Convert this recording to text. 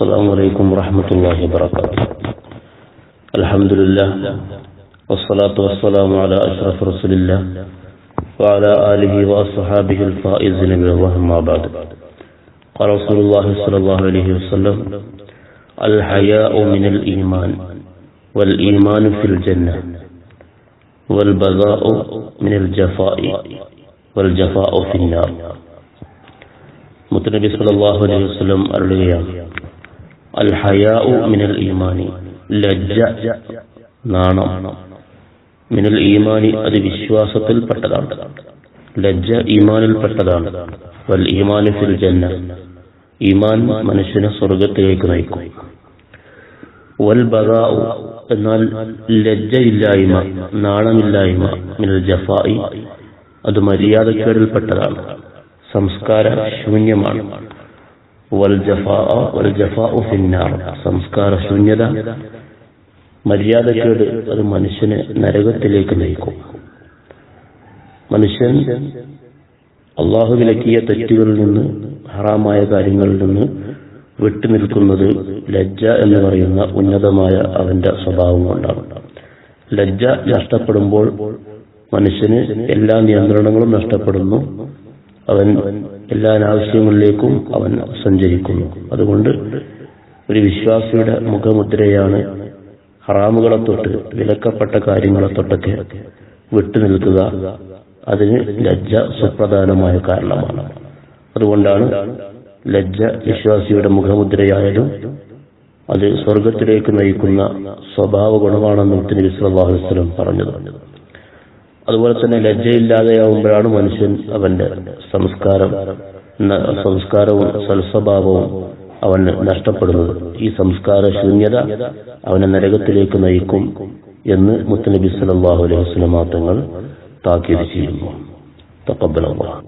السلام عليكم ورحمة الله وبركاته الحمد لله والصلاة والسلام على أشرف رسول الله وعلى آله وأصحابه الفائزين بالله ما بعد قال رسول الله صلى الله عليه وسلم الحياء من الإيمان والإيمان في الجنة والبذاء من الجفاء والجفاء في النار മുത്തനബി സല്ലല്ലാഹു അലൈഹി വസല്ലം അരുളുകയാണ് മിനൽ ഈമാനി ലജ്ജ അത് വിശ്വാസത്തിൽപ്പെട്ടതാണ്. ലജ്ജ ഈമാനിൽപ്പെട്ടതാണ്. വൽ ഈമാനി ഫിൽ ജന്ന. ഈമാൻ മനുഷ്യനെ സ്വർഗത്തിലേക്ക് നയിക്കും. വൽ ബദാഉ എന്നാൽ ലജ്ജയില്ലായ്മ നാണമില്ലായ്മ മിനൽ ജഫായി. അത് മര്യാദക്കേടിൽപ്പെട്ടതാണ്. സംസ്കാര ശൂന്യമാണ് വൽ ജഫാ വൽ ജഫാഉ ഫിന്നാർ സംസ്കാര ശൂന്യത മര്യാദക്കേട് അത് മനുഷ്യനെ നരകത്തിലേക്ക് നയിക്കും. മനുഷ്യൻ അള്ളാഹു വിലക്കിയ തെറ്റുകളിൽ നിന്ന് ഹറാമായ കാര്യങ്ങളിൽ നിന്ന് വിട്ടുനിൽക്കുന്നത് ലജ്ജ എന്ന് പറയുന്ന ഉന്നതമായ അവന്റെ സ്വഭാവം കൊണ്ടാണ്. ലജ്ജ നഷ്ടപ്പെടുമ്പോൾ മനുഷ്യന് എല്ലാ നിയന്ത്രണങ്ങളും നഷ്ടപ്പെടുന്നു. അവൻ എല്ലാ ആവശ്യങ്ങളിലേക്കും അവൻ സഞ്ചരിക്കുന്നു. അതുകൊണ്ട് ഒരു വിശ്വാസിയുടെ മുഖമുദ്രയാണ് ഹറാമുകളെ തൊട്ട് വിലക്കപ്പെട്ട കാര്യങ്ങളെ തൊട്ടൊക്കെ വിട്ടുനിൽക്കുക അതിന് ലജ്ജ സുപ്രധാനമായ കാരണമാണ്. അതുകൊണ്ടാണ് ലജ്ജ വിശ്വാസിയുടെ മുഖമുദ്രയായാലും അത് സ്വർഗത്തിലേക്ക് നയിക്കുന്ന സ്വഭാവ ഗുണമാണെന്നും തിരുവിസ്ലാഹുസ്ലം പറഞ്ഞു അതുപോലെ തന്നെ ലജ്ജയില്ലാതെയാവുമ്പോഴാണ് മനുഷ്യൻ അവന്റെ സംസ്കാരം. സംസ്കാരവും സൽസ്വഭാവവും അവന് നഷ്ടപ്പെടുന്നത്. ഈ സംസ്കാര ശൂന്യത അവനെ നരകത്തിലേക്ക് നയിക്കും എന്ന് മുത്തനബി സല്ലല്ലാഹു അലൈഹി താക്കീത് ചെയ്യുന്നു. തഖബ്ബലല്ലാഹു